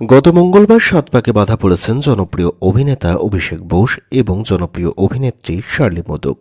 গত মঙ্গলবার সাত পাকে বাধা পড়েছেন জনপ্রিয় অভিনেতা অভিষেক বোস এবং জনপ্রিয় অভিনেত্রী শার্লি মোদক।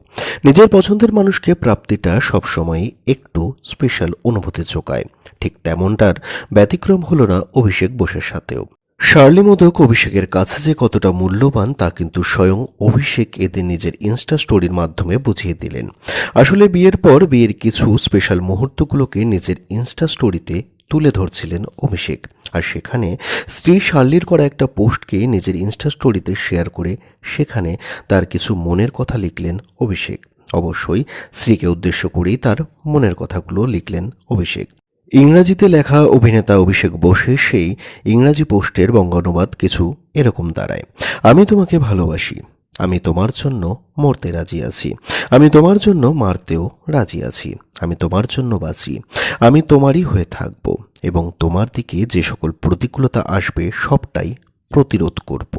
নিজের পছন্দের মানুষকে প্রাপ্তিটা সবসময়ই একটু স্পেশাল অনুভূতি যোগায় ঠিক তেমনটার ব্যতিক্রম হল না অভিষেক বোসের সাথেও। শার্লি মোদক অভিষেকের কাছে যে কতটা মূল্যবান তা কিন্তু স্বয়ং অভিষেক এদের নিজের ইনস্টা স্টোরির মাধ্যমে বুঝিয়ে দিলেন। আসলে বিয়ের পর বিয়ের কিছু স্পেশাল মুহূর্তগুলোকে নিজের ইনস্টা স্টোরিতে তুলে ধরছিলেন অভিষেক। আর সেখানে স্ত্রী শার্লির করা একটা পোস্টকে নিজের ইনস্টা স্টোরিতে শেয়ার করে সেখানে তার কিছু মনের কথা লিখলেন অভিষেক। অবশ্যই স্ত্রীকে উদ্দেশ্য করেই তার মনের কথাগুলো লিখলেন অভিষেক। ইংরাজিতে লেখা অভিনেতা অভিষেক বসে সেই ইংরাজি পোস্টের বঙ্গানুবাদ কিছু এরকম দাঁড়ায়। আমি তোমাকে ভালোবাসি। আমি তোমার জন্য মরতে রাজি আছি। আমি তোমার জন্য মারতেও রাজি আছি। আমি তোমার জন্য বাঁচি। আমি তোমারই হয়ে থাকব এবং তোমার দিকে যে সকল প্রতিকূলতা আসবে সবটাই প্রতিরোধ করব।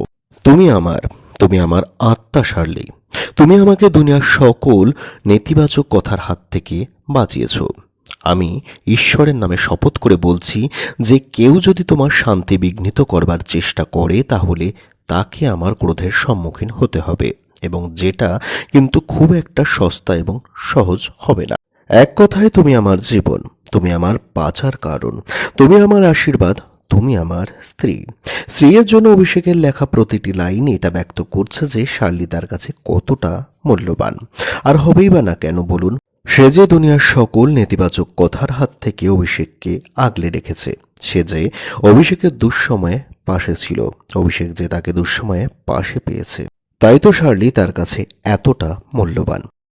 তুমি আমার তুমি আমার আত্মা সারলি। তুমি আমাকে দুনিয়ার সকল নেতিবাচক কথার হাত থেকে বাঁচিয়েছ। আমি ঈশ্বরের নামে শপথ করে বলছি যে কেউ যদি তোমার শান্তি বিঘ্নিত করবার চেষ্টা করে তাহলে তাকে আমার ক্রোধের সম্মুখীন হতে হবে এবং যেটা কিন্তু খুব একটা সস্তা এবং সহজ হবে না। এক কথায় তুমি আমার জীবন, তুমি আমার বাঁচার কারণ, তুমি আমার আশীর্বাদ, তুমি আমার স্ত্রী। স্ত্রীর জন্য অভিষেকের লেখা প্রতিটি লাইন এটা ব্যক্ত করছে যে শার্লি তার কাছে কতটা মূল্যবান। আর হবেই বা না কেন বলুন, সে যে দুনিয়ার সকল নেতিবাচক কথার হাত থেকে অভিষেককে আগলে রেখেছে, সে যে অভিষেকের দুঃসময়ে পাশে ছিল। অভিষেক যে তাকে দুঃসময়ে পাশে পেয়েছে। তাই তো শার্লি তার কাছে এতটা মূল্যবান।